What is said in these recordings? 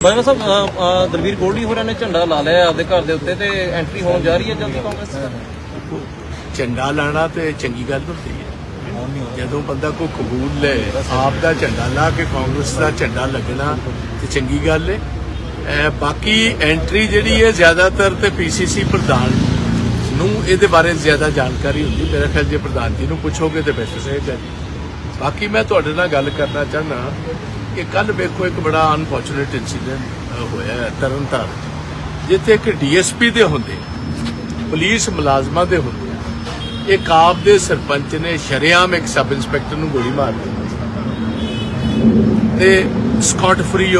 ਬਾਜਵਾ ਸਾਹਿਬ ਅ, ਅ, ਦਲਵੀਰ ਗੋਲਡੀ ਹੋਰਾਂ ਨੇ ਝੰਡਾ ਲਾ ਲਿਆ ਆਪਦੇ ਘਰ ਦੇ ਉੱਤੇ ਤੇ ਐਂਟਰੀ ਹੋਣ ਜਾ ਰਹੀ ਹੈ ਜਲਦੀ ਕਾਂਗਰਸ ਝੰਡਾ ਲਾਣਾ ਤੇ ਚੰਗੀ ਗੱਲ ਹੁੰਦੀ ਹੈ। ਜਦੋਂ ਬੰਦਾ ਕੋਈ ਕਬੂਲ ਲੈ ਆਪ ਦਾ ਝੰਡਾ ਲਾ ਕੇ ਕਾਂਗਰਸ ਦਾ ਝੰਡਾ ਲੱਗਣਾ ਤੇ ਚੰਗੀ ਗੱਲ ਹੈ ਅਹ ਬਾਕੀ ਐਂਟਰੀ ਜਿਹੜੀ ਹੈ ਜ਼ਿਆਦਾਤਰ ਤੇ ਪੀਸੀਸੀ ਪ੍ਰਧਾਨ ਨੂੰ ਇਹਦੇ ਬਾਰੇ ਜ਼ਿਆਦਾ ਜਾਣਕਾਰੀ ਹੁੰਦੀ। ਮੇਰਾ ਖਿਆਲ ਜੇ ਪ੍ਰਧਾਨ ਜੀ ਨੂੰ ਪੁੱਛੋਗੇ ਤੇ ਬਿਹਤਰ ਰਹੇਗਾ ਜੀ ਬਾਕੀ ਮੈਂ ਤੁਹਾਡੇ ਨਾਲ ਗੱਲ ਕਰਨਾ ਚਾਹਨਾ ਕਿ ਕੱਲ ਵੇਖੋ ਇੱਕ ਬੜਾ ਅਨਫੋਰਚੂਨੇਟ ਇਨਸੀਡੈਂਟ ਹੋਇਆ ਹੈ, ਤਰਨਤਾਰਨ ਜਿੱਥੇ ਇੱਕ ਡੀਐਸਪੀ ਦੇ ਹੁੰਦੇ, ਪੁਲਿਸ ਮੁਲਾਜ਼ਮਾਂ ਦੇ ਹੁੰਦੇ, ਇੱਕ ਆਪ ਦੇ ਸਰਪੰਚ ਨੇ ਸ਼ਰੇਆਮ ਇੱਕ ਸਬ ਇੰਸਪੈਕਟਰ ਨੂੰ ਗੋਲੀ ਮਾਰ ਦਿੱਤੀ। ਤੇ ਸਕਾਟ ਫਰੀ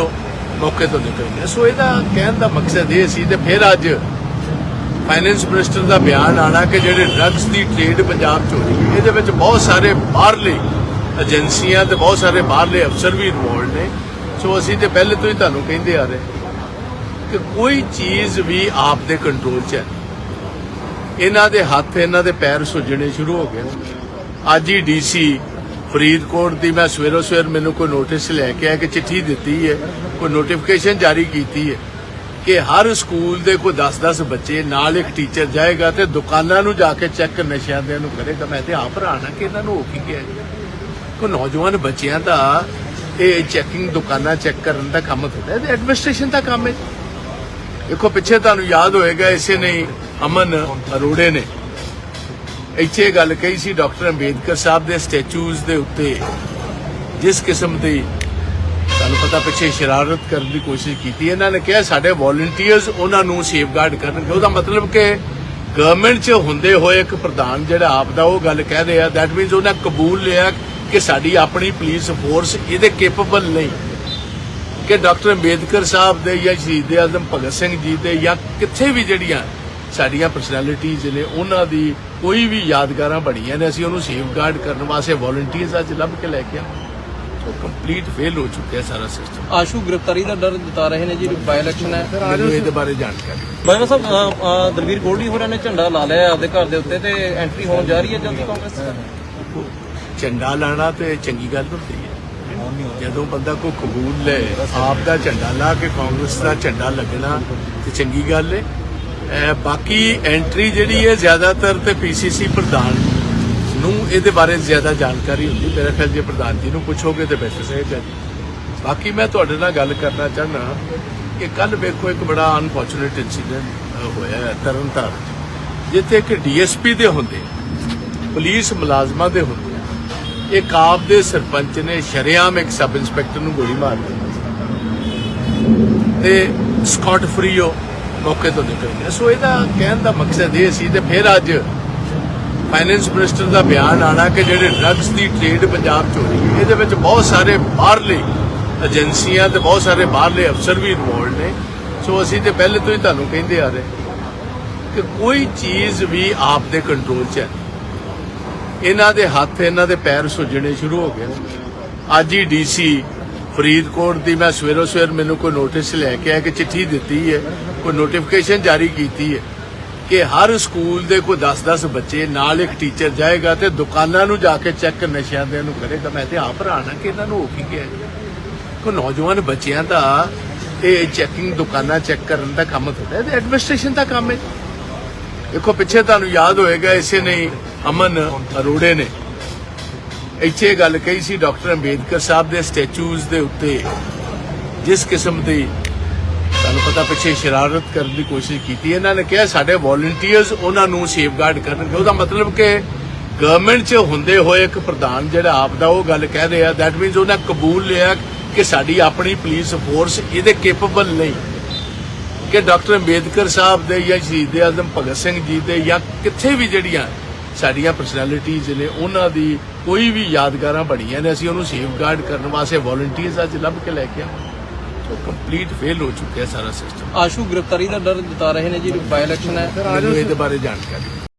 ਮੌਕੇ ਤੋਂ ਨਿਕਲ ਗਿਆ। ਸੋ ਇਹਦਾ ਕਹਿਣ ਦਾ ਮਕਸਦ ਇਹ ਸੀ ਤੇ ਫਿਰ ਅੱਜ ਫਾਈਨੈਂਸ ਮਿਨਿਸਟਰ ਦਾ ਬਿਆਨ ਆਣਾ ਕਿ ਜਿਹੜੇ ਡਰੱਗਸ ਦੀ ਟ੍ਰੇਡ ਪੰਜਾਬ 'ਚ ਹੋ ਰਹੀ ਹੈ, ਇਹਦੇ ਵਿੱਚ ਬਹੁਤ ਸਾਰੇ ਬਾਹਰਲੇ ਏਜੰਸੀਆਂ ਤੇ ਬਹੁਤ ਸਾਰੇ ਬਾਹਰਲੇ ਅਫਸਰ ਵੀ ਇਨਵੋਲਡ ਨੇ। ਸੋ ਅਸੀਂ ਤੇ ਪਹਿਲੇ ਤੋਂ ਹੀ ਤੁਹਾਨੂੰ ਕਹਿੰਦੇ ਆ ਰਹੇ ਕਿ ਕੋਈ ਚੀਜ਼ ਵੀ ਆਪ ਦੇ ਕੰਟਰੋਲ 'ਚ ਹੈ। ਇਹਨਾਂ ਦੇ ਹੱਥ, ਇਹਨਾਂ ਦੇ ਪੈਰ ਸੁੱਜਣੇ ਸ਼ੁਰੂ ਹੋ ਗਏ ਅੱਜ ਹੀ ਡੀਸੀ ਫਰੀਦਕੋਟ ਦੀ ਮੈਂ ਸਵੇਰੋ ਸਵੇਰ ਮੈਨੂੰ ਕੋਈ ਨੋਟਿਸ ਲੈ ਕੇ ਆਇਆ ਕਿ ਚਿੱਠੀ ਦਿੱਤੀ ਹੈ, ਕੋਈ ਨੋਟੀਫਿਕੇਸ਼ਨ ਜਾਰੀ ਕੀਤੀ ਹੈ ਕਿ ਹਰ ਸਕੂਲ ਦੇ ਕੋਈ 10-10 ਬੱਚੇ ਨਾਲ ਇੱਕ ਟੀਚਰ ਜਾਏਗਾ ਤੇ ਦੁਕਾਨਾਂ ਨੂੰ ਜਾ ਕੇ ਚੈੱਕ ਨਸ਼ਿਆਂ ਦੇ ਨੂੰ ਕਰੇਗਾ। ਮੈਂ ਤੇ ਆਪ ਹੈਰਾਨ ਕਿ ਇਹਨਾਂ ਨੂੰ ਹੋ ਕੀ ਗਿਆ ਜੀ ਨੌਜਵਾਨ ਬੱਚਿਆਂ ਦਾ ਇਹ ਚੈਕਿੰਗ ਦੁਕਾਨਾਂ ਚੈੱਕ ਕਰਨ ਦਾ ਕੰਮ ਥੋੜਾ ਹੈ ਐਡਮਿਨਿਸਟ੍ਰੇਸ਼ਨ ਦਾ ਕੰਮ ਹੈ। ਦੇਖੋ, ਪਿੱਛੇ ਤੁਹਾਨੂੰ ਯਾਦ ਹੋਏਗਾ, ਇਸੇ ਨੇ ਅਮਨ ਅਰੋੜੇ ਨੇ। ਇੱਥੇ ਗੱਲ ਕਹੀ ਸੀ ਡਾਕਟਰ ਅੰਬੇਦਕਰ ਸਾਹਿਬ ਦੇ ਸਟੈਚੂਜ਼ ਦੇ ਉੱਤੇ, ਜਿਸ ਕਿਸਮ ਦੀ ਤੁਹਾਨੂੰ ਪਤਾ ਪਿੱਛੇ ਸ਼ਰਾਰਤ ਕਰਨ ਦੀ ਕੋਸ਼ਿਸ਼ ਕੀਤੀ, ਇਹਨਾਂ ਨੇ ਕਿਹਾ ਸਾਡੇ ਵੋਲੰਟੀਅਰਸ ਉਹਨਾਂ ਨੂੰ ਸੇਫਗਾਰਡ ਕਰਨਗੇ। ਉਹਦਾ ਮਤਲਬ ਕਿ ਗਵਰਨਮੈਂਟ 'ਚ ਹੁੰਦੇ ਹੋਏ ਇੱਕ ਪ੍ਰਧਾਨ ਜਿਹੜਾ ਆਪ ਦਾ ਉਹ ਗੱਲ ਕਹਿ ਰਿਹਾ ਦੈਟ ਮੀਨਸ ਉਹਨਾਂ ਕਬੂਲ ਲਿਆ ਕਿ ਸਾਡੀ ਆਪਣੀ ਪੁਲਿਸ ਫੋਰਸ ਇਹਦੇ ਕੈਪੇਬਲ ਨਹੀਂ। ਕਿ ਡਾਕਟਰ ਅੰਬੇਦਕਰ ਸਾਹਿਬ ਦੇ ਜਾਂ ਸ਼ਹੀਦ ਆਜ਼ਮ ਭਗਤ ਸਿੰਘ ਜੀ ਦੇ ਜਾਂ ਕਿੱਥੇ ਵੀ ਜਿਹੜੀਆਂ ਸਾਡੀਆਂ ਪਰਸਨੈਲਿਟੀਜ਼ ਨੇ ਉਹਨਾਂ ਦੀ ਕੋਈ ਵੀ ਯਾਦਗਾਰਾਂ ਬਣੀਆਂ ਨੇ ਅਸੀਂ ਉਹਨੂੰ ਸੇਫਗਾਰਡ ਕਰਨ ਵਾਸਤੇ ਵੋਲੰਟੀਅਰਸ ਅੱਜ ਲੱਭ ਕੇ ਲੈ ਕੇ ਆ। ਸੋ ਕੰਪਲੀਟ ਫੇਲ ਹੋ ਚੁੱਕਿਆ ਸਾਰਾ ਸਿਸਟਮ ਆਸ਼ੂ ਗ੍ਰਿਫਤਾਰੀ ਦਾ ਡਰ ਜਤਾ ਰਹੇ ਨੇ ਜੀ ਬਾਈ ਇਲੈਕਸ਼ਨ ਹੈ। ਮੈਨੂੰ ਇਹਦੇ ਬਾਰੇ ਜਾਣਕਾਰੀ। ਬਾਜਵਾ ਸਾਹਿਬ ਦਲਵੀਰ ਗੋਲਡੀ ਹੋਰਾਂ ਨੇ ਝੰਡਾ ਲਾ ਲਿਆ ਆਪਦੇ ਘਰ ਦੇ ਉੱਤੇ ਤੇ ਐਂਟਰੀ ਹੋਣ ਜਾ ਰਹੀ ਹੈ ਜਲਦੀ ਕਾਂਗਰਸ? ਝੰਡਾ ਲਾਣਾ ਤੇ ਚੰਗੀ ਗੱਲ ਹੁੰਦੀ ਹੈ। ਜਦੋਂ ਬੰਦਾ ਕੋਈ ਕਬੂਲ ਲੈ ਆਪ ਦਾ ਝੰਡਾ ਲਾ ਕੇ ਕਾਂਗਰਸ ਦਾ ਝੰਡਾ ਲੱਗਣਾ ਤੇ ਚੰਗੀ ਗੱਲ ਹੈ ਬਾਕੀ ਐਂਟਰੀ ਜਿਹੜੀ ਹੈ ਜ਼ਿਆਦਾਤਰ ਤੇ ਪੀਸੀਸੀ ਪ੍ਰਧਾਨ ਨੂੰ ਇਹਦੇ ਬਾਰੇ ਜ਼ਿਆਦਾ ਜਾਣਕਾਰੀ ਹੁੰਦੀ। ਮੇਰਾ ਖਿਆਲ ਜੇ ਪ੍ਰਧਾਨ ਜੀ ਨੂੰ ਪੁੱਛੋਗੇ ਤੇ ਬਿਹਤਰ ਰਹੇਗਾ ਬਾਕੀ ਮੈਂ ਤੁਹਾਡੇ ਨਾਲ ਗੱਲ ਕਰਨਾ ਚਾਹਨਾ ਕਿ ਕੱਲ ਵੇਖੋ ਇੱਕ ਬੜਾ ਅਨਫੋਰਚੂਨੇਟ ਇਨਸੀਡੈਂਟ ਹੋਇਆ ਤਰਨਤਾਰਨ 'ਚ, ਜਿੱਥੇ ਇੱਕ ਡੀਐਸਪੀ ਦੇ ਹੁੰਦੇ ਪੁਲਿਸ ਮੁਲਾਜ਼ਮਾਂ ਦੇ ਹੁੰਦੇ। ਇੱਕ ਆਪ ਦੇ ਸਰਪੰਚ ਨੇ ਸ਼ਰੇਆਮ ਇੱਕ ਸਬ ਇੰਸਪੈਕਟਰ ਨੂੰ ਗੋਲੀ ਮਾਰ ਦਿੱਤੀ। ਤੇ ਸਕਾਟ ਫਰੀ ਉਹ ਮੌਕੇ ਤੋਂ ਨਿਕਲ ਗਿਆ। ਸੋ ਇਹਦਾ ਕਹਿਣ ਦਾ ਮਕਸਦ ਇਹ ਸੀ ਤੇ ਫਿਰ ਅੱਜ ਫਾਈਨੈਂਸ ਮਿਨਿਸਟਰ ਦਾ ਬਿਆਨ ਆਣਾ ਕਿ ਜਿਹੜੇ ਡਰੱਗਸ ਦੀ ਟ੍ਰੇਡ ਪੰਜਾਬ 'ਚ ਹੋ ਰਹੀ ਹੈ, ਇਹਦੇ ਵਿੱਚ ਬਹੁਤ ਸਾਰੇ ਬਾਹਰਲੇ ਏਜੰਸੀਆਂ ਤੇ ਬਹੁਤ ਸਾਰੇ ਬਾਹਰਲੇ ਅਫਸਰ ਵੀ ਇਨਵੋਲਡ ਨੇ। ਸੋ ਅਸੀਂ ਤੇ ਪਹਿਲੇ ਤੋਂ ਹੀ ਤੁਹਾਨੂੰ ਕਹਿੰਦੇ ਆ ਰਹੇ ਕਿ ਕੋਈ ਚੀਜ਼ ਵੀ ਆਪ ਦੇ ਕੰਟਰੋਲ 'ਚ ਹੈ। ਇਹਨਾਂ ਦੇ ਹੱਥ, ਇਹਨਾਂ ਦੇ ਪੈਰ ਸੁੱਜਣੇ ਸ਼ੁਰੂ ਹੋ ਗਏ। ਅੱਜ ਹੀ ਡੀਸੀ ਫਰੀਦਕੋਟ ਦੀ ਮੈਂ ਸਵੇਰੋ ਸਵੇਰ ਮੈਨੂੰ ਕੋਈ ਨੋਟਿਸ ਲੈ ਕੇ ਆਇਆ ਕਿ ਚਿੱਠੀ ਦਿੱਤੀ ਹੈ, ਕੋਈ ਨੋਟੀਫਿਕੇਸ਼ਨ ਜਾਰੀ ਕੀਤੀ ਹੈ ਕਿ ਹਰ ਸਕੂਲ ਦੇ ਕੋਈ 10-10 ਬੱਚੇ ਨਾਲ ਇੱਕ ਟੀਚਰ ਜਾਏਗਾ ਤੇ ਦੁਕਾਨਾਂ ਨੂੰ ਜਾ ਕੇ ਚੈੱਕ ਨਸ਼ਿਆਂ ਦੇ ਨੂੰ ਕਰੇਗਾ। ਮੈਂ ਤੇ ਆਪ ਹੈਰਾਨ ਕਿ ਇਹਨਾਂ ਨੂੰ ਹੋ ਕੀ ਗਿਆ ਕੋ ਨੌਜਵਾਨ ਬੱਚਿਆਂ ਦਾ ਇਹ ਚੈਕਿੰਗ ਦੁਕਾਨਾਂ ਚੈੱਕ ਕਰਨ ਦਾ ਕੰਮ ਥੋੜਾ ਹੈ ਐਡਮਿਨਿਸਟ੍ਰੇਸ਼ਨ ਦਾ ਕੰਮ ਹੈ। ਦੇਖੋ, ਪਿੱਛੇ ਤੁਹਾਨੂੰ ਯਾਦ ਹੋਏਗਾ, ਇਸੇ ਨੇ ਅਮਨ ਅਰੋੜੇ ਨੇ। ਇੱਥੇ ਗੱਲ ਕਹੀ ਸੀ ਡਾਕਟਰ ਅੰਬੇਦਕਰ ਸਾਹਿਬ ਦੇ ਸਟੈਚੂਜ਼ ਦੇ ਉੱਤੇ, ਜਿਸ ਕਿਸਮ ਦੀ ਤੁਹਾਨੂੰ ਪਤਾ ਪਿੱਛੇ ਸ਼ਰਾਰਤ ਕਰਨ ਦੀ ਕੋਸ਼ਿਸ਼ ਕੀਤੀ। ਇਹਨਾਂ ਨੇ ਕਿਹਾ, ਸਾਡੇ ਵੋਲੰਟੀਅਰਸ ਉਹਨਾਂ ਨੂੰ ਸੇਫਗਾਰਡ ਕਰਨਗੇ। ਉਹਦਾ ਮਤਲਬ ਕਿ ਗਵਰਨਮੈਂਟ 'ਚ ਹੁੰਦੇ ਹੋਏ ਇੱਕ ਪ੍ਰਧਾਨ ਜਿਹੜਾ ਆਪ ਦਾ, ਉਹ ਗੱਲ ਕਹਿ ਰਿਹਾ ਦੈਟ ਮੀਨਸ ਉਹਨਾਂ ਕਬੂਲ ਲਿਆ ਕਿ ਸਾਡੀ ਆਪਣੀ ਪੁਲਿਸ ਫੋਰਸ ਇਹਦੇ ਕੈਪੇਬਲ ਨਹੀਂ। ਕਿ ਡਾਕਟਰ ਅੰਬੇਦਕਰ ਸਾਹਿਬ ਦੇ ਜਾਂ ਸ਼ਹੀਦ ਆਜ਼ਮ ਭਗਤ ਸਿੰਘ ਜੀ ਦੇ ਜਾਂ ਕਿੱਥੇ ਵੀ ਜਿਹੜੀਆਂ ਸਾਡੀਆਂ ਪਰਸਨੈਲਿਟੀਜ਼ ਨੇ ਉਹਨਾਂ ਦੀ ਕੋਈ ਵੀ ਯਾਦਗਾਰਾਂ ਬਣੀਆਂ ਨੇ ਅਸੀਂ ਉਹਨੂੰ ਸੇਫਗਾਰਡ ਕਰਨ ਵਾਸਤੇ ਵੋਲੰਟੀਅਰਸ ਅੱਜ ਲੱਭ ਕੇ ਲੈ ਕੇ ਆ ਸੋ ਕੰਪਲੀਟ ਫੇਲ ਹੋ ਚੁੱਕਿਆ ਸਾਰਾ ਸਿਸਟਮ ਆਸ਼ੂ ਗ੍ਰਿਫਤਾਰੀ ਦਾ ਡਰ ਜਤਾ ਰਹੇ ਨੇ ਜੀ ਬਾਈ ਇਲੈਕਸ਼ਨ ਹੈ। ਮੈਨੂੰ ਇਹਦੇ ਬਾਰੇ ਜਾਣਕਾਰੀ